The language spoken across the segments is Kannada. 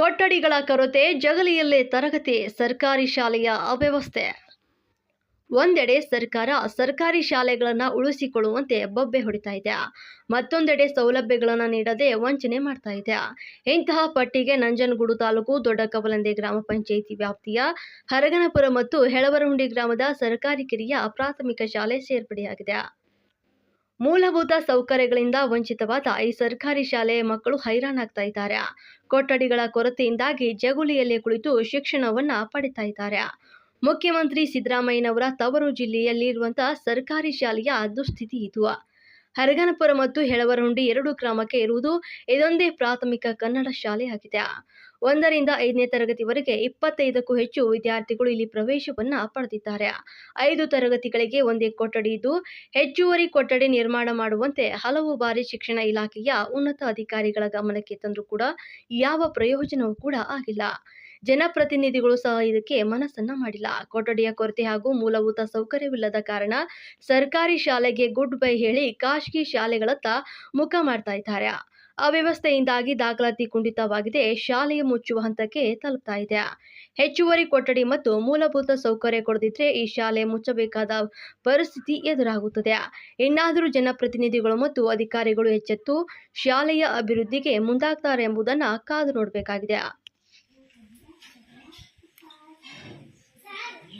ಕೊಠಡಿಗಳ ಕೊರತೆ, ಜಗಲಿಯಲ್ಲೇ ತರಗತಿ, ಸರ್ಕಾರಿ ಶಾಲೆಯ ಅವ್ಯವಸ್ಥೆ. ಒಂದೆಡೆ ಸರ್ಕಾರ ಸರ್ಕಾರಿ ಶಾಲೆಗಳನ್ನು ಉಳಿಸಿಕೊಳ್ಳುವಂತೆ ಬೊಬ್ಬೆ ಹೊಡಿತಾ ಇದೆ. ಮತ್ತೊಂದೆಡೆ ಸೌಲಭ್ಯಗಳನ್ನು ನೀಡದೆ ವಂಚನೆ ಮಾಡ್ತಾ ಇದೆ. ಇಂತಹ ಪಟ್ಟಿಗೆ ನಂಜನಗೂಡು ತಾಲೂಕು ದೊಡ್ಡ ಕವಲಂದೆ ಗ್ರಾಮ ಪಂಚಾಯಿತಿ ವ್ಯಾಪ್ತಿಯ ಹರಗನಪುರ ಮತ್ತು ಹೆಳವರಹುಂಡಿ ಗ್ರಾಮದ ಸರ್ಕಾರಿ ಕಿರಿಯ ಪ್ರಾಥಮಿಕ ಶಾಲೆ ಸೇರ್ಪಡೆಯಾಗಿದೆ. ಮೂಲಭೂತ ಸೌಕರ್ಯಗಳಿಂದ ವಂಚಿತವಾದ ಈ ಸರ್ಕಾರಿ ಶಾಲೆಯ ಮಕ್ಕಳು ಹೈರಾಣಾಗ್ತಾ ಇದ್ದಾರೆ. ಕೊಠಡಿಗಳ ಕೊರತೆಯಿಂದಾಗಿ ಜಗುಲಿಯಲ್ಲೇ ಕುಳಿತು ಶಿಕ್ಷಣವನ್ನ ಪಡಿತಾ ಇದ್ದಾರೆ. ಮುಖ್ಯಮಂತ್ರಿ ಸಿದ್ದರಾಮಯ್ಯನವರ ತವರು ಜಿಲ್ಲೆಯಲ್ಲಿರುವಂತಹ ಸರ್ಕಾರಿ ಶಾಲೆಯ ದುಸ್ಥಿತಿ ಇದು. ಹರಗನಪುರ ಮತ್ತು ಹೆಳವರಹುಂಡಿ ಎರಡು ಗ್ರಾಮಕ್ಕೆ ಇರುವುದು ಇದೊಂದೇ ಪ್ರಾಥಮಿಕ ಕನ್ನಡ ಶಾಲೆಯಾಗಿದೆ ಒಂದರಿಂದ ಐದನೇ ತರಗತಿವರೆಗೆ ಇಪ್ಪತ್ತೈದಕ್ಕೂ ಹೆಚ್ಚು ವಿದ್ಯಾರ್ಥಿಗಳು ಇಲ್ಲಿ ಪ್ರವೇಶವನ್ನ ಪಡೆದಿದ್ದಾರೆ. ಐದು ತರಗತಿಗಳಿಗೆ ಒಂದೇ ಕೊಠಡಿ ಇದ್ದು, ಹೆಚ್ಚುವರಿ ಕೊಠಡಿ ನಿರ್ಮಾಣ ಮಾಡುವಂತೆ ಹಲವು ಬಾರಿ ಶಿಕ್ಷಣ ಇಲಾಖೆಯ ಉನ್ನತ ಅಧಿಕಾರಿಗಳ ಗಮನಕ್ಕೆ ತಂದರೂ ಕೂಡ ಯಾವ ಪ್ರಯೋಜನವೂ ಕೂಡ ಆಗಿಲ್ಲ. ಜನಪ್ರತಿನಿಧಿಗಳು ಸಹ ಇದಕ್ಕೆ ಮನಸ್ಸನ್ನ ಮಾಡಿಲ್ಲ. ಕೊಠಡಿಯ ಕೊರತೆ ಹಾಗೂ ಮೂಲಭೂತ ಸೌಕರ್ಯವಿಲ್ಲದ ಕಾರಣ ಸರ್ಕಾರಿ ಶಾಲೆಗೆ ಗುಡ್ ಬೈ ಹೇಳಿ ಖಾಸಗಿ ಶಾಲೆಗಳತ್ತ ಮುಖ ಮಾಡ್ತಾ ಇದ್ದಾರೆ. ಅವ್ಯವಸ್ಥೆಯಿಂದಾಗಿ ದಾಖಲಾತಿ ಕುಂಠಿತವಾಗಿದೆ. ಶಾಲೆಯ ಮುಚ್ಚುವ ಹಂತಕ್ಕೆ ತಲುಪ್ತಾ ಇದೆ. ಹೆಚ್ಚುವರಿ ಕೊಠಡಿ ಮತ್ತು ಮೂಲಭೂತ ಸೌಕರ್ಯ ಕೊಡದಿದ್ರೆ ಈ ಶಾಲೆ ಮುಚ್ಚಬೇಕಾದ ಪರಿಸ್ಥಿತಿ ಎದುರಾಗುತ್ತದೆ. ಇನ್ನಾದರೂ ಜನಪ್ರತಿನಿಧಿಗಳು ಮತ್ತು ಅಧಿಕಾರಿಗಳು ಎಚ್ಚೆತ್ತು ಶಾಲೆಯ ಅಭಿವೃದ್ಧಿಗೆ ಮುಂದಾಗ್ತಾರೆ ಎಂಬುದನ್ನು ಕಾದು ನೋಡಬೇಕಾಗಿದೆ.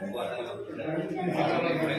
Bueno, pues